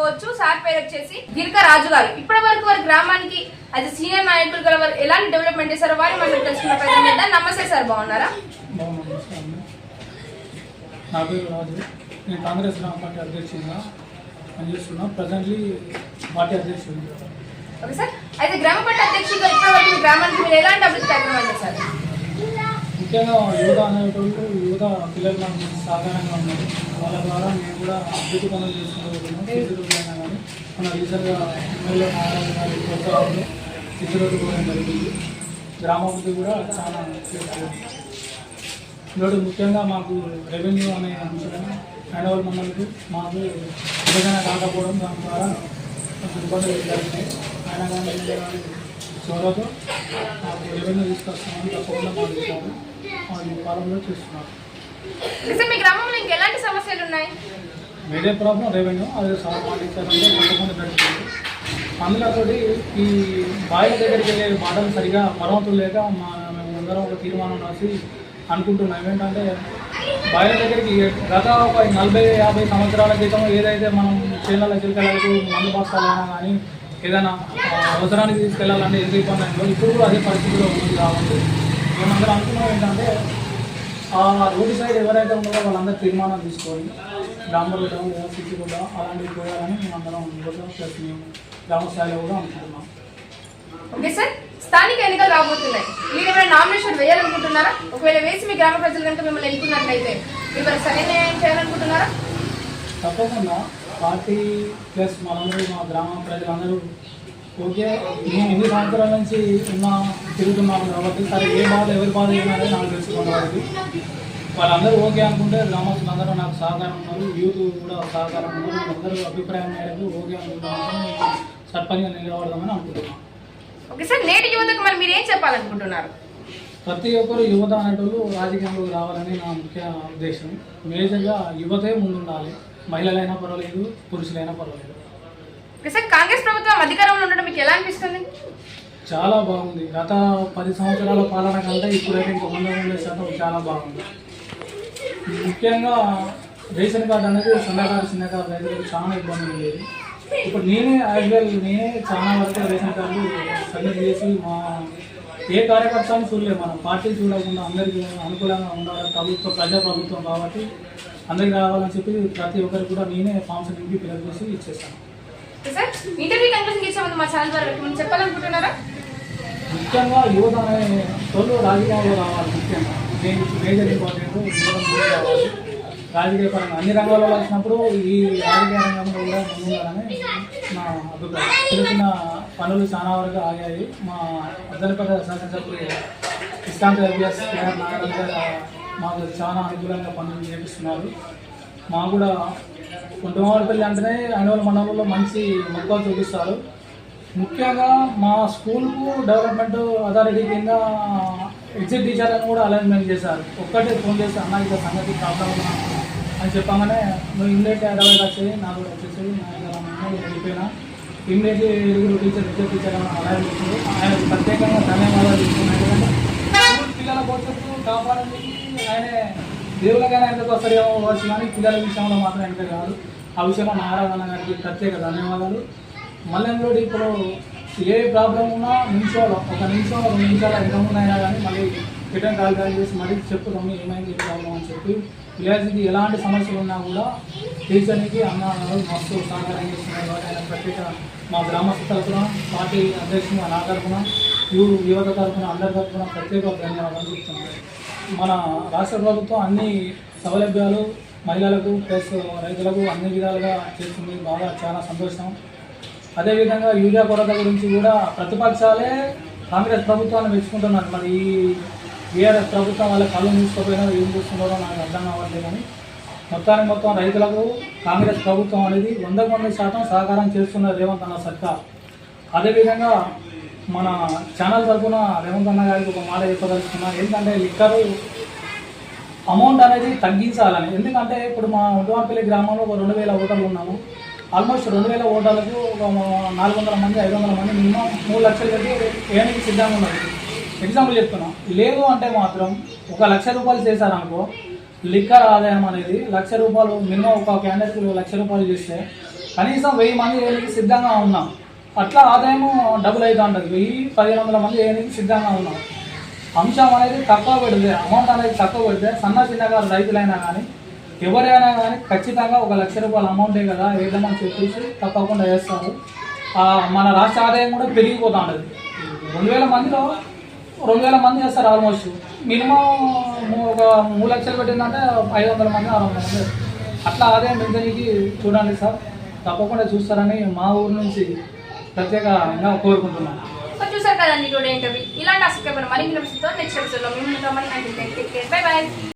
చెప్పుకోవచ్చు సార్ పేరు వచ్చేసి గిరిక రాజు గారు. ఇప్పటి వరకు వారి గ్రామానికి అది సీనియర్ నాయకులు గల వారు ఎలాంటి డెవలప్మెంట్ చేశారో వారి మనం తెలుసుకున్న ప్రయత్నం నమస్తే సార్ బాగున్నారా? బాగున్నాను నమస్కారం నా పేరు రాజు. నేను కాంగ్రెస్ గ్రామ పార్టీ అధ్యక్షుడిగా పనిచేస్తున్నా. ప్రజెంట్లీ పార్టీ అధ్యక్షుడు ఓకే సార్ అయితే గ్రామ పంట అధ్యక్షుడిగా ఇప్పటి వరకు మీ గ్రామానికి మీరు ఎలాంటి అభివృద్ధి కార్యక్రమాలు చేశారు? ముఖ్యంగా యువత అనేటోళ్ళు యువత పిల్లలు నాకు సహకారంగా ఉన్నారు. వాళ్ళ ద్వారా నేను కూడా అభివృద్ధి పనులు రోజులైనా కానీ మన రీసెంట్గా ఎమ్మెల్యే నారాయణ గారి ప్రోత్సాహంలో చేతి రోజు కూడా జరిగింది గ్రామాభివృద్ధి కూడా చాలా ఇంకోటి ముఖ్యంగా మాకు రెవెన్యూ అనే అంశం. హ్యాండ్ మండలికి మాకు విభజన కాకపోవడం దాని ద్వారా కొంచెం ఇబ్బందులు జరిగినాయి అయినా కానీ చొరవతో మాకు రెవెన్యూ తీసుకొస్తామని తప్పకుండా మాకు ఇచ్చారు ఈ కాలంలో చేస్తున్నారు. ఓకే సార్ మీ గ్రామంలో ఇంక ఎలాంటి సమస్యలు ఉన్నాయి? వేరే ప్రాబ్లం రెవెన్యూ అదే సార్ మాకు ఇచ్చారంటే పెడుతుంది అందులో ఈ బాయిల దగ్గరికి వెళ్ళే మాటలు సరిగా మరమ్మతులు లేక మా మేము అందరం ఒక తీర్మానం రాసి అనుకుంటున్నాం. ఏంటంటే బాయిల దగ్గరికి గత ఒక నలభై యాభై సంవత్సరాల క్రితం ఏదైతే మనం చేనుల చిలకలకు మందు బస్తాలైనా కానీ ఏదైనా అవసరానికి తీసుకెళ్ళాలంటే ఎంత ఇబ్బంది అయిందో ఇప్పుడు కూడా అదే పరిస్థితిలో ఉంది కాబట్టి మేమందరం అనుకున్నాం ఏంటంటే ఆ రోడ్డు సైడ్ ఎవరైతే ఉన్నారో వాళ్ళందరూ తీర్మానం తీసుకొని డాంబర్ రోడ్డు లేదా సిటీ రోడ్డు అలాంటివి పోయాలని మేము అందరం అనుకుంటున్నాం ప్లస్ మేము గ్రామ స్థాయిలో కూడా అనుకుంటున్నాం. ఓకే సార్ స్థానిక ఎన్నికలు రాబోతున్నాయి. మీరు ఏమైనా నామినేషన్ వేయాలనుకుంటున్నారా? ఒకవేళ వేసి మీ గ్రామ ప్రజలు కనుక మిమ్మల్ని ఎన్నుకున్నట్లయితే మీరు మరి సరైన న్యాయం చేయాలనుకుంటున్నారా? తప్పకుండా పార్టీ ప్లస్ మనందరూ మా గ్రామ ప్రజలందరూ ఓకే మేము ఎన్ని సంవత్సరాల నుంచి ఉన్న తిరుగుతున్నాము కాబట్టి సరే ఏ బాధ ఎవరి బాధ ఏమనేది నాకు తెలుసుకోండి వాళ్ళకి వాళ్ళందరూ ఓకే అనుకుంటే గ్రామస్తులందరూ నాకు సహకారం ఉన్నారు యూత్ కూడా సహకారం ఉన్నారు అందరూ అభిప్రాయం మేరకు ఓకే అనుకుంటున్నాము సర్పంచ్గా నిలబడదామని అనుకుంటున్నాం. ఓకే సార్ నేటి యువతకు మరి మీరు ఏం చెప్పాలనుకుంటున్నారు? ప్రతి ఒక్కరు యువత అనేటోళ్ళు రాజకీయంలోకి రావాలని నా ముఖ్య ఉద్దేశం. మేజర్గా యువతే ముందుండాలి. మహిళలైనా పర్వాలేదు పురుషులైనా పర్వాలేదు. సార్ కాంగ్రెస్ ప్రభుత్వం అధికారంలో ఉండడం మీకు ఎలా అనిపిస్తుంది? చాలా బాగుంది. గత పది సంవత్సరాల పాలన కంటే ఇప్పుడైతే ఇంకా వంద వంద శాతం చాలా బాగుంది. ముఖ్యంగా రేషన్ కార్డు అనేది సన్నకారు చిన్నకారు రైతులకు చాలా ఇబ్బంది ఉండేది. ఇప్పుడు నేనే యాజ్ వెల్ నేనే చాలా వరకు రేషన్ కార్డు సబ్మిట్ చేసి మా ఏ కార్యకర్తను చూడలేదు మనం. పార్టీ చూడకుండా అందరికీ అనుకూలంగా ఉండాలి ప్రభుత్వం ప్రజా ప్రభుత్వం కాబట్టి అందరికి రావాలని చెప్పి ప్రతి ఒక్కరికి కూడా నేనే ఫామ్స్ నింపి ఫిలప్ చేసి ఇచ్చేస్తాను. సార్. ఇంటర్వ్యూ కంక్లూజన్ చేసే ముందు మా ఛానల్ ద్వారా మీరు చెప్పాలనుకుంటున్నారా? ముఖ్యంగా యువత అనే తోలు రాజకీయాల్లో రావాలి ముఖ్యంగా. మేజర్ ఇంపార్టెంట్ రావాలి. రాజకీయ పరంగా అన్ని రంగాల్లో వచ్చినప్పుడు ఈ రాజకీయ రంగంలో కూడా ముందుండాలని నా అభిప్రాయం. చిన్న చిన్న పనులు చాలా వరకు ఆగాయి. మా అద్దరిపేట శాసనసభ్యులు ఇస్తాంత అభ్యాస్ నారాయణ గారు మాకు చాలా అనుకూలంగా పనులు చేపిస్తున్నారు. మా కూడా కుంటుమావరపల్లి అంటేనే యాన్యువల్ మండలంలో మంచి మొక్కలు చూపిస్తారు. ముఖ్యంగా మా స్కూల్కు డెవలప్మెంట్ అథారిటీ కింద ఎగ్జిట్ టీచర్లను కూడా అలైన్మెంట్ చేశారు. ఒక్కటే ఫోన్ చేసి అన్న ఇక సంగతి ప్రాబ్లం అని చెప్పగానే నువ్వు ఇంగ్లీష్ అడవి వచ్చేది నాకు వచ్చేసి నా వెళ్ళిపోయినా. ఇమ్మీడియట్ ఎరుగురు టీచర్ ఎగ్జిట్ టీచర్ అలాగే చేశారు? ఆయన ప్రత్యేకంగా ధన్యవాదాలు ఇస్తున్నాడు ఎందుకంటే పిల్లల భవిష్యత్తు కాపాడడానికి ఆయనే దేవులకైనా ఎందుకు వస్తారేమో వచ్చు కానీ పిల్లల విషయంలో మాత్రం ఎంత కాదు. ఆ విషయంలో నారాయణ గారికి ప్రత్యేక ధన్యవాదాలు. మళ్ళీ ఇప్పుడు ఏ ప్రాబ్లం ఉన్నా నిమిషంలో ఒక నిమిషం రెండు నిమిషాలు ఎంత ఉన్నాయా కానీ మళ్ళీ రిటర్న్ కాల్ బ్యాక్ చేసి మరీ చెప్పుదాము ఏమైంది ఏ ప్రాబ్లం అని చెప్పి. విలేజ్కి ఎలాంటి సమస్యలు ఉన్నా కూడా టీచర్కి అన్న మస్తు సహకారం చేస్తున్నారు ఆయన ప్రత్యేక మా గ్రామస్తు తరఫున పార్టీ అధ్యక్షుడు నా తరఫున యువ యువత తరఫున అందరి తరఫున ప్రత్యేక ధన్యవాదాలు చెప్తున్నారు మన రాష్ట్ర ప్రభుత్వం అన్ని సౌలభ్యాలు మహిళలకు ప్లస్ రైతులకు అన్ని విధాలుగా చేస్తుంది బాగా చాలా సంతోషం. అదేవిధంగా యూరియా కొరత గురించి కూడా ప్రతిపక్షాలే కాంగ్రెస్ ప్రభుత్వాన్ని మెచ్చుకుంటున్నారు. మరి ఈ బీఆర్ఎస్ ప్రభుత్వం వాళ్ళ కళ్ళు మూసుకోపోయినా ఏం చూస్తున్నారో నాకు అర్థం కావట్లేదు కానీ మొత్తానికి మొత్తం రైతులకు కాంగ్రెస్ ప్రభుత్వం అనేది వందకు వంద శాతం సహకారం చేస్తున్న రేవంత్ అన్న సర్కార్. అదేవిధంగా మన ఛానల్ తరఫున రేవంత్ అన్న గారికి ఒక మాట చెప్పదలుచుకున్నా ఏంటంటే లిక్కరు అమౌంట్ అనేది తగ్గించాలని. ఎందుకంటే ఇప్పుడు మా ఉడ్వాపల్లి గ్రామంలో ఒక రెండు వేల ఓటర్లు ఉన్నాము. ఆల్మోస్ట్ రెండు వేల ఓటర్లకు ఒక నాలుగు వందల మంది ఐదు వందల మంది మినిమం మూడు లక్షలు కట్టి ఏనికి సిద్ధంగా ఉన్నారు ఎగ్జాంపుల్ చెప్తున్నాం. లేదు అంటే మాత్రం ఒక లక్ష రూపాయలు చేశారనుకో లిక్కర్ ఆదాయం అనేది లక్ష రూపాయలు మినిమం ఒక క్యాండిడేట్కి లక్ష రూపాయలు చేస్తే కనీసం వెయ్యి మంది వేయడానికి సిద్ధంగా ఉన్నాం. అట్లా ఆదాయం డబుల్ అవుతూ ఉంటుంది. వెయ్యి పదిహేను వందల మంది వేయడానికి సిద్ధంగా ఉన్నాం. అంశం అనేది తక్కువ పెడితే అమౌంట్ అనేది తక్కువ పెడితే సన్న చిన్నగా రైతులైనా కానీ ఎవరైనా కానీ ఖచ్చితంగా ఒక లక్ష రూపాయల అమౌంటే కదా వేద్దామని చెప్పేసి తప్పకుండా వేస్తారు. మన రాష్ట్ర ఆదాయం కూడా పెరిగిపోతూ ఉంటుంది. రెండు వేల మందిలో రెండు వేల మంది చేస్తారు ఆల్మోస్ట్ మినిమం ఒక మూడు లక్షలు పెట్టిందంటే ఐదు వందల మంది ఆరు వందల మంది అట్లా ఆదాయం పెంచడానికి చూడండి సార్. తప్పకుండా చూస్తారని మా ఊరు నుంచి ప్రత్యేకంగా కోరుకుంటున్నాను. చూసారు కదండి టుడే ఇంటర్వ్యూ ఇలాంటి అసలు మరిన్ని విషయంతో నెక్స్ట్ ఎపిసోడ్ మేము ఉంటామని బై బై